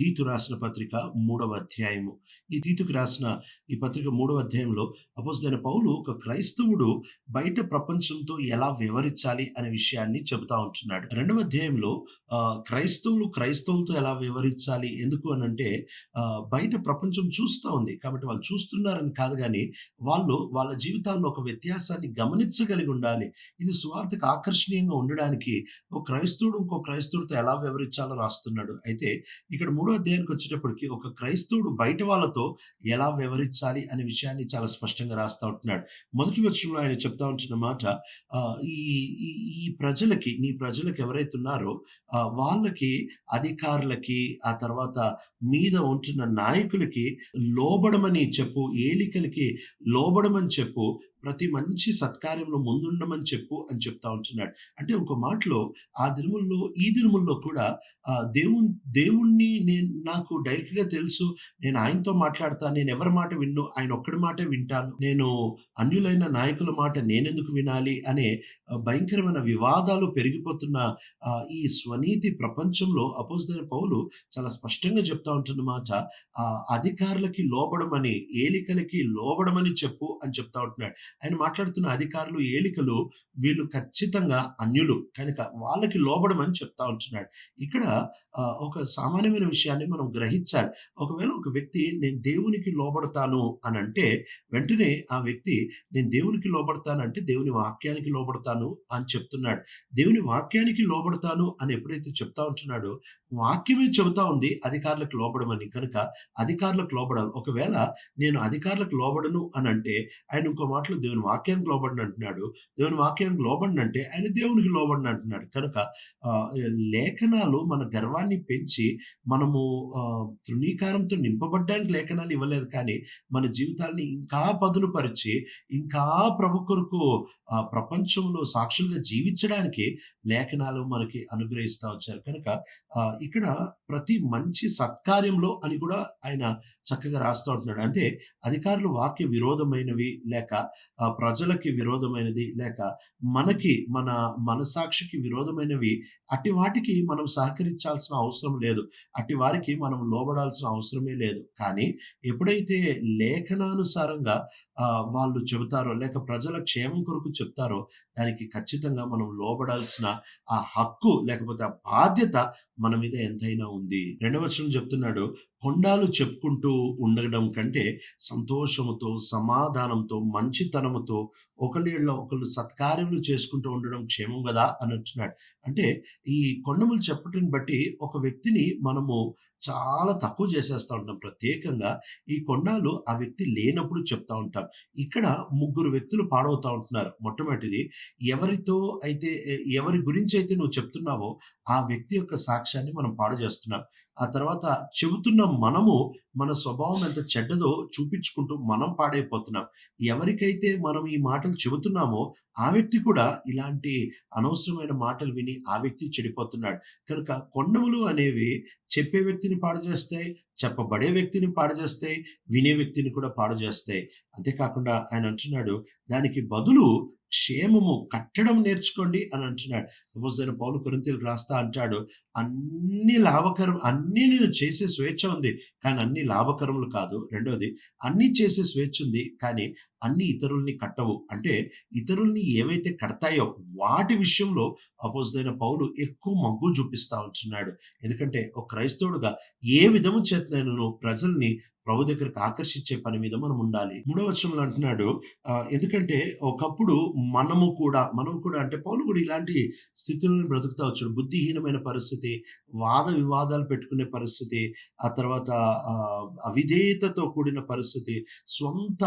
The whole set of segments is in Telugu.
తీతు రాసిన పత్రిక మూడవ అధ్యాయము. ఈ తీతుకు రాసిన ఈ పత్రిక మూడవ అధ్యాయంలో అపోజిదైన పౌలు ఒక క్రైస్తవుడు బయట ప్రపంచంతో ఎలా వివరించాలి అనే విషయాన్ని చెబుతా ఉంటున్నాడు. రెండవ అధ్యాయంలో క్రైస్తవులు క్రైస్తవులతో ఎలా వివరించాలి ఎందుకు అని అంటే బయట ప్రపంచం చూస్తూ ఉంది. కాబట్టి వాళ్ళు చూస్తున్నారని కాదు కానీ వాళ్ళు వాళ్ళ జీవితాల్లో ఒక వ్యత్యాసాన్ని గమనించగలిగి ఉండాలి. ఇది స్వార్థకు ఆకర్షణీయంగా ఉండడానికి ఒక క్రైస్తవుడు ఇంకో క్రైస్తవుడితో ఎలా వివరించాలో రాస్తున్నాడు. అయితే ఇక్కడ మూడో అధ్యాయానికి వచ్చేటప్పటికి ఒక క్రైస్తవుడు బయట వాళ్ళతో ఎలా వివరించాలి అనే విషయాన్ని చాలా స్పష్టంగా రాస్తా ఉంటున్నాడు. మొదటి వచ్చంలో ఆయన చెప్తా ఉంటున్న మాట ఆ, ఈ ఈ ప్రజలకి నీ ప్రజలకు ఎవరైతే ఉన్నారో వాళ్ళకి అధికారులకి ఆ తర్వాత మీద ఉంటున్న నాయకులకి లోబడమని చెప్పు ఏలికలకి లోబడమని చెప్పు ప్రతి మంచి సత్కార్యంలో ముందుండమని చెప్పు అని చెప్తా ఉంటున్నాడు. అంటే ఇంకో మాటలో ఆ దినముల్లో ఈ దినముల్లో కూడా ఆ దేవుని దేవుణ్ణి నేను నాకు డైరెక్ట్గా తెలుసు నేను ఆయనతో మాట్లాడతాను నేను ఎవరి మాట విన్ను ఆయన ఒక్కడి మాటే వింటాను నేను అన్యులైన నాయకుల మాట నేనెందుకు వినాలి అనే భయంకరమైన వివాదాలు పెరిగిపోతున్న ఈ స్వనీతి ప్రపంచంలో అపోజిదైన పౌలు చాలా స్పష్టంగా చెప్తా ఉంటున్న మాట ఆ అధికారులకి లోబడమని ఏలికలకి లోబడమని చెప్పు అని చెప్తా ఉంటున్నాడు. ఆయన మాట్లాడుతున్న అధికారులు ఏలికలు వీళ్ళు ఖచ్చితంగా అన్యులు. కనుక వాళ్ళకి లోబడమని చెప్తా ఉంటున్నాడు. ఇక్కడ ఆ, ఒక సామాన్యమైన విషయాన్ని మనం గ్రహించాలి. ఒకవేళ ఒక వ్యక్తి నేను దేవునికి లోబడతాను అని అంటే వెంటనే ఆ వ్యక్తి నేను దేవునికి లోబడతాను అంటే దేవుని వాక్యానికి లోబడతాను అని చెప్తున్నాడు. దేవుని వాక్యానికి లోబడతాను అని ఎప్పుడైతే చెప్తా ఉంటున్నాడో వాక్యమే చెబుతా ఉంది అధికారులకు లోబడమని. కనుక అధికారులకు లోబడాలి. ఒకవేళ నేను అధికారులకు లోబడను అని అంటే ఆయన ఇంకో మాటలు దేవుని వాక్యానికి లోబడిన అంటున్నాడు. దేవుని వాక్యానికి లోబడిన అంటే ఆయన దేవునికి లోబడిన అంటున్నాడు. కనుక ఆ, లేఖనాలు మన గర్వాన్ని పెంచి మనము ఆ, తృణీకారంతో నింపబడ్డానికి లేఖనాలు ఇవ్వలేదు కానీ మన జీవితాల్ని ఇంకా పదునుపరిచి ఇంకా ప్రభు కొరకు ఆ ప్రపంచంలో సాక్షులుగా జీవించడానికి లేఖనాలు మనకి అనుగ్రహిస్తూ వచ్చారు. కనుక ఆ, ఇక్కడ ప్రతి మంచి సత్కార్యంలో అని కూడా ఆయన చక్కగా రాస్తూ ఉంటున్నాడు. అంటే అధికారులు వాక్య విరోధమైనవి లేక ప్రజలకి విరోధమైనది లేక మనకి మన మనసాక్షికి విరోధమైనవి అట్టి వాటికి మనం సహకరించాల్సిన అవసరం లేదు. అట్టి వారికి మనం లోబడాల్సిన అవసరమే లేదు. కానీ ఎప్పుడైతే లేఖనానుసారంగా ఆ, వాళ్ళు చెబుతారో లేక ప్రజల క్షేమం కొరకు చెప్తారో దానికి ఖచ్చితంగా మనం లోబడాల్సిన ఆ హక్కు లేకపోతే ఆ బాధ్యత మన మీద ఎంతైనా ఉంది. రెండవ వచనం చెప్తున్నాడు కొండాలు చెప్పుకుంటూ ఉండడం కంటే సంతోషముతో సమాధానంతో మంచితనముతో ఒకళ్ళ ఒకళ్ళు సత్కార్యములు చేసుకుంటూ ఉండడం క్షేమం కదా అని అంటున్నాడు. అంటే ఈ కొండములు చెప్పటం బట్టి ఒక వ్యక్తిని మనము చాలా తక్కువ చేసేస్తూ ఉంటాం. ప్రత్యేకంగా ఈ కొండాలు ఆ వ్యక్తి లేనప్పుడు చెప్తా ఉంటాం. ఇక్కడ ముగ్గురు వ్యక్తులు పాడవుతా ఉంటున్నారు. మొట్టమొదటిది ఎవరితో అయితే ఎవరి గురించి అయితే నువ్వు చెప్తున్నావో ఆ వ్యక్తి యొక్క సాక్ష్యాన్ని మనం పాడు చేస్తున్నాం. ఆ తర్వాత చెబుతున్న మనము మన స్వభావం ఎంత చెడ్డదో చూపించుకుంటూ మనం పాడైపోతున్నాం. ఎవరికైతే మనం ఈ మాటలు చెబుతున్నామో ఆ వ్యక్తి కూడా ఇలాంటి అనవసరమైన మాటలు విని ఆ వ్యక్తి చెడిపోతున్నాడు. కనుక కొండములు అనేవి చెప్పే వ్యక్తిని పాడు చేస్తాయి చెప్పబడే వ్యక్తిని పాడు చేస్తాయి వినే వ్యక్తిని కూడా పాడు చేస్తాయి. అంతేకాకుండా ఆయన అంటున్నాడు దానికి బదులు క్షేమము కట్టడం నేర్చుకోండి అని అంటున్నాడు. సపోజ్ పౌలు కొరింతలు రాస్తా అంటాడు అన్ని లాభకరం అన్ని నేను చేసే స్వేచ్ఛ ఉంది కానీ అన్ని లాభకరములు కాదు. రెండోది అన్ని చేసే స్వేచ్ఛ ఉంది కానీ అన్ని ఇతరుల్ని కట్టవు. అంటే ఇతరుల్ని ఏవైతే కడతాయో వాటి విషయంలో అపోజిదైన పౌలు ఎక్కువ మగ్గు చూపిస్తా ఉంటున్నాడు. ఎందుకంటే ఒక క్రైస్తవుడుగా ఏ విధము చేత నేను ప్రజల్ని ప్రభు దగ్గరకు ఆకర్షించే పని మీద మనం ఉండాలి. మూడవ వచనంలో అంటున్నాడు ఎందుకంటే ఒకప్పుడు మనము కూడా మనం కూడా అంటే పౌలు కూడా ఇలాంటి స్థితిలో బ్రతుకుతా వచ్చాడు. బుద్ధిహీనమైన పరిస్థితి వాద వివాదాలు పెట్టుకునే పరిస్థితి ఆ తర్వాత అవిధేయతతో కూడిన పరిస్థితి సొంత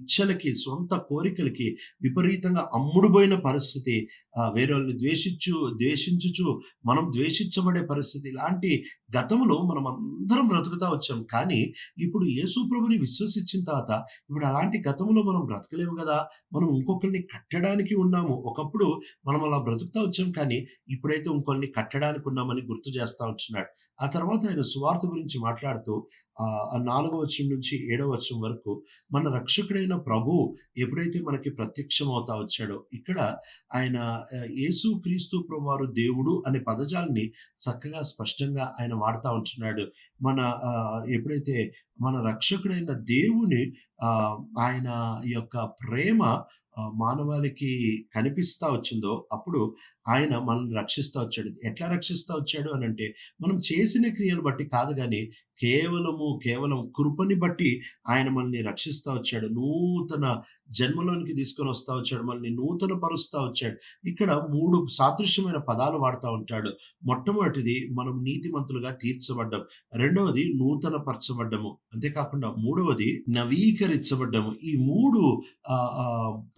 ఇచ్చలకి సొంత కోరికలకి విపరీతంగా అమ్ముడుపోయిన పరిస్థితి. వేరే వాళ్ళని ద్వేషించు ద్వేషించుచు మనం ద్వేషించబడే పరిస్థితి. ఇలాంటి గతంలో మనం అందరం బ్రతుకుతా వచ్చాం. కానీ ఇప్పుడు యేసు ప్రభుని విశ్వసించిన తర్వాత ఇప్పుడు అలాంటి గతంలో మనం బ్రతకలేము కదా. మనం ఇంకొకరిని కట్టడానికి ఉన్నాము. ఒకప్పుడు మనం అలా బ్రతుకుతా వచ్చాం. కానీ ఇప్పుడైతే ఇంకొకరిని కట్టడానికి ఉన్నామని గుర్తు చేస్తా ఉంటున్నాడు. ఆ తర్వాత ఆయన సువార్త గురించి మాట్లాడుతూ ఆ నాలుగవ నాలుగో నుంచి ఏడవ వచ్చం వరకు మన రక్షకుడైన ప్రభు ఎప్పుడైతే మనకి ప్రత్యక్షం అవుతా వచ్చాడో ఇక్కడ ఆయన యేసు క్రీస్తు ప్రభువారు దేవుడు అనే పదజాలని చక్కగా స్పష్టంగా ఆయన వాడుతూ ఉంటున్నాడు. మన ఆ, ఎప్పుడైతే మన రక్షకుడైన దేవుని ఆయన యొక్క ప్రేమ మానవాళికి కనిపిస్తా వచ్చిందో అప్పుడు ఆయన మనల్ని రక్షిస్తూ వచ్చాడు. ఎట్లా రక్షిస్తూ వచ్చాడు అని అంటే మనం చేసిన క్రియలు బట్టి కాదు కానీ కేవలము కేవలం కృపని బట్టి ఆయన మనల్ని రక్షిస్తూ వచ్చాడు. నూతన జన్మలోనికి తీసుకొని వస్తూ వచ్చాడు. మనల్ని నూతన పరుస్తూ వచ్చాడు. ఇక్కడ మూడు సాదృశ్యమైన పదాలు వాడుతూ ఉంటాడు. మొట్టమొదటిది మనం నీతిమంతులుగా తీర్చబడ్డం. రెండవది నూతన పరచబడ్డము. అంతేకాకుండా మూడవది నవీకరించబడ్డము. ఈ మూడు ఆ,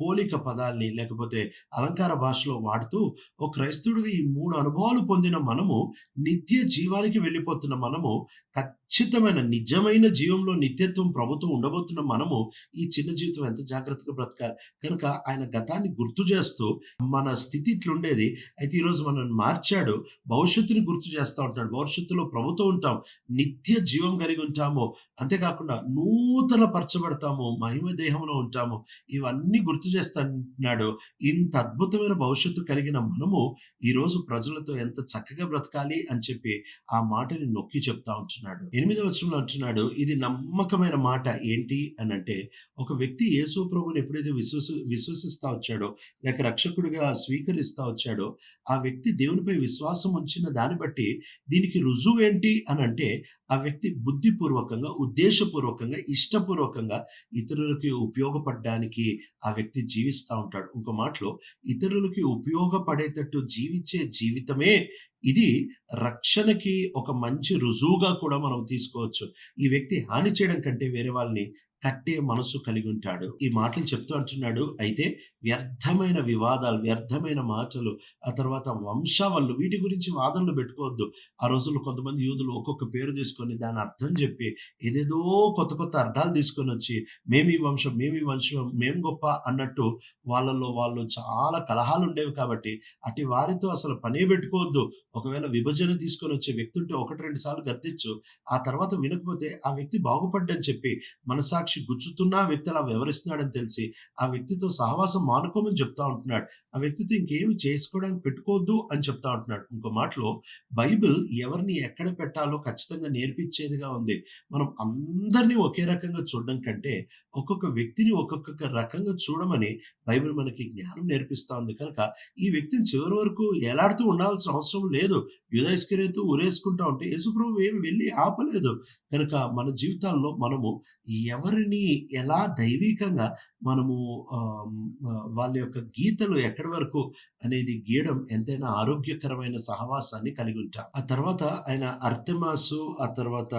పోలిక పదాల్ని లేకపోతే అలంకార భాషలో వాడుతూ ఓ క్రైస్తవుడిగా ఈ మూడు అనుభవాలు పొందిన మనము నిత్య జీవానికి వెళ్ళిపోతున్న మనము ఖచ్చితమైన నిజమైన జీవంలో నిత్యత్వం ప్రభుత్వం ఉండబోతున్న మనము ఈ చిన్న జీవితం ఎంత జాగ్రత్తగా బ్రతకాలి? కనుక ఆయన గతాన్ని గుర్తు చేస్తూ మన స్థితి ఇట్లుండేది. అయితే ఈరోజు మనల్ని మార్చాడు. భవిష్యత్తుని గుర్తు చేస్తూ ఉంటాడు భవిష్యత్తులో ప్రభుత్వం ఉంటాం. నిత్య జీవం కలిగి ఉంటాము. అంతేకాకుండా నూతన పరచబడతాము మహిమ దేహంలో ఉంటాము ఇవన్నీ గుర్తు చేస్తున్నాడు. ఇంత అద్భుతమైన భవిష్యత్తు కలిగిన మనము ఈరోజు ప్రజలతో ఎంత చక్కగా బ్రతకాలి అని చెప్పి ఆ మాటని నొక్కి చెప్తా ఉంటున్నాడు. ఎనిమిదవ వచనంలో అంటున్నాడు ఇది నమ్మకమైన మాట ఏంటి? అని అంటే ఒక వ్యక్తి యేసు ప్రభుని ఎప్పుడైతే విశ్వస విశ్వసిస్తా వచ్చాడో లేక రక్షకుడిగా స్వీకరిస్తా వచ్చాడో ఆ వ్యక్తి దేవునిపై విశ్వాసం ఉంచిన దాన్ని బట్టి దీనికి రుజువు ఏంటి అని అంటే ఆ వ్యక్తి బుద్ధిపూర్వకంగా ఉద్దేశపూర్వకంగా ఇష్టపూర్వకంగా ఇతరులకి ఉపయోగపడడానికి ఆ వ్యక్తి జీవిస్తూ ఉంటాడు. ఇంకో మాటలో ఇతరులకి ఉపయోగపడేటట్టు జీవించే జీవితమే ఇది రక్షణకి ఒక మంచి రుజువుగా కూడా మనం తీసుకోవచ్చు. ఈ వ్యక్తి హాని చేయడం కంటే వేరే వాళ్ళని కట్టే మనసు కలిగి ఉంటాడు. ఈ మాటలు చెప్తూ అంటున్నాడు అయితే వ్యర్థమైన వివాదాలు వ్యర్థమైన మాటలు ఆ తర్వాత వంశావళ్ళు వీటి గురించి వాదనలు పెట్టుకోవద్దు. ఆ రోజుల్లో కొంతమంది యూదులు ఒక్కొక్క పేరు తీసుకొని దాని అర్థం చెప్పి ఏదేదో కొత్త కొత్త అర్థాలు తీసుకొని వచ్చి మేమీ వంశం మేమీ వంశం మేము గొప్ప అన్నట్టు వాళ్ళల్లో వాళ్ళు చాలా కలహాలు ఉండేవి కాబట్టి అటు వారితో అసలు పనే పెట్టుకోవద్దు. ఒకవేళ విభజన తీసుకొని వచ్చే వ్యక్తి ఉంటే ఒకటి రెండు సార్లు గద్దించు. ఆ తర్వాత వినకపోతే ఆ వ్యక్తి బాగుపడ్డని చెప్పి మనసాక్షి గుచ్చుతున్నా ఆ వ్యక్తి అలా వివరిస్తున్నాడని తెలిసి ఆ వ్యక్తితో సహవాసం మానుకోమని చెప్తా ఉంటున్నాడు. ఆ వ్యక్తితో ఇంకేమి చేసుకోవడానికి పెట్టుకోవద్దు అని చెప్తా ఉంటున్నాడు. ఇంకో మాటలో బైబిల్ ఎవరిని ఎక్కడ పెట్టాలో ఖచ్చితంగా నేర్పించేదిగా ఉంది. మనం అందరినీ ఒకే రకంగా చూడడం కంటే ఒక్కొక్క వ్యక్తిని ఒక్కొక్క రకంగా చూడమని బైబిల్ మనకి జ్ఞానం నేర్పిస్తా ఉంది. కనుక ఈ వ్యక్తిని చివరి వరకు ఎలాడుతూ ఉండాల్సిన అవసరం లేదు. యుధైస్కరేతూ ఉరేసుకుంటా ఉంటే యేసుప్రభు ఏమి వెళ్ళి ఆపలేదు. కనుక మన జీవితాల్లో మనము ఎవరి ఎవరిని ఎలా దైవికంగా మనము ఆ, వాళ్ళ యొక్క గీతలు ఎక్కడి వరకు అనేది గీయడం ఎంతైనా ఆరోగ్యకరమైన సహవాసాన్ని కలిగి ఉంటాం. ఆ తర్వాత ఆయన అర్థమాసు ఆ తర్వాత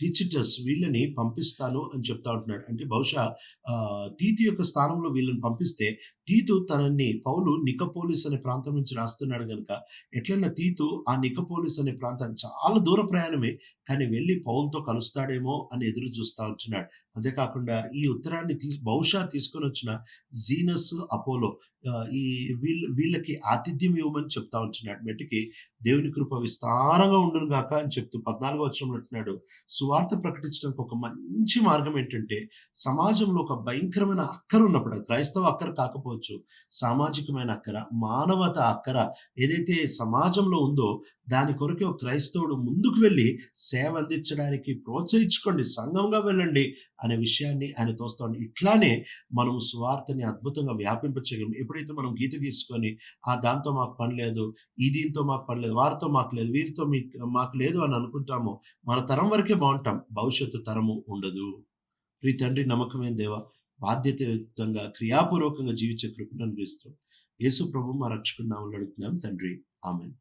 టీచిటస్ వీళ్ళని పంపిస్తాను అని చెప్తా ఉంటున్నాడు. అంటే బహుశా ఆ, తీతు యొక్క స్థానంలో వీళ్ళని పంపిస్తే తీతు తనని పౌలు నికపోలిస్ అనే ప్రాంతం నుంచి రాస్తున్నాడు కనుక ఎట్లన్నా తీతు ఆ నికపోలిస్ అనే ప్రాంతానికి చాలా దూర ప్రయాణమే కానీ వెళ్ళి పౌలతో కలుస్తాడేమో అని ఎదురు చూస్తూ ఉంటున్నాడు. అంతేకాకుండా ఈ ఉత్తరాన్ని తీ బహుశా తీసుకొని వచ్చిన జీనస్ అపోలో ఈ వీళ్ళ వీళ్ళకి ఆతిథ్యం ఇవ్వమని చెప్తా ఉంటున్నాడు. మెట్టికి దేవుని కృప విస్తారంగా ఉండును గాక అని చెప్తూ పద్నాలుగో వచ్చిన అంటున్నాడు. సువార్త ప్రకటించడానికి ఒక మంచి మార్గం ఏంటంటే సమాజంలో ఒక భయంకరమైన అక్కర ఉన్నప్పుడు క్రైస్తవ అక్కర కాకపోవచ్చు సామాజికమైన అక్కర మానవత అక్కర ఏదైతే సమాజంలో ఉందో దాని కొరకే ఒక క్రైస్తవుడు ముందుకు వెళ్ళి సేవ అందించడానికి ప్రోత్సహించుకోండి సంఘంగా వెళ్ళండి అనే విషయాన్ని ఆయన తోస్తాడు. ఇట్లానే మనం సువార్తని అద్భుతంగా వ్యాపింపచేయగలం. విపరీతం మనం గీత గీసుకొని ఆ దాంతో మాకు పని లేదు ఈ దీంతో మాకు పని లేదు వారితో మాకు లేదు వీరితో మీ మాకు లేదు అని అనుకుంటాము మన తరం వరకే బాగుంటాం. భవిష్యత్తు తరము ఉండదు. ప్రీ తండ్రి నమ్మకమైన దేవ బాధ్యతయుక్తంగా క్రియాపూర్వకంగా జీవించే కృపను అనుభవిస్తాం యేసు ప్రభు మా రక్షకున్నామని అడుగుతున్నాం. తండ్రి ఆమెన్.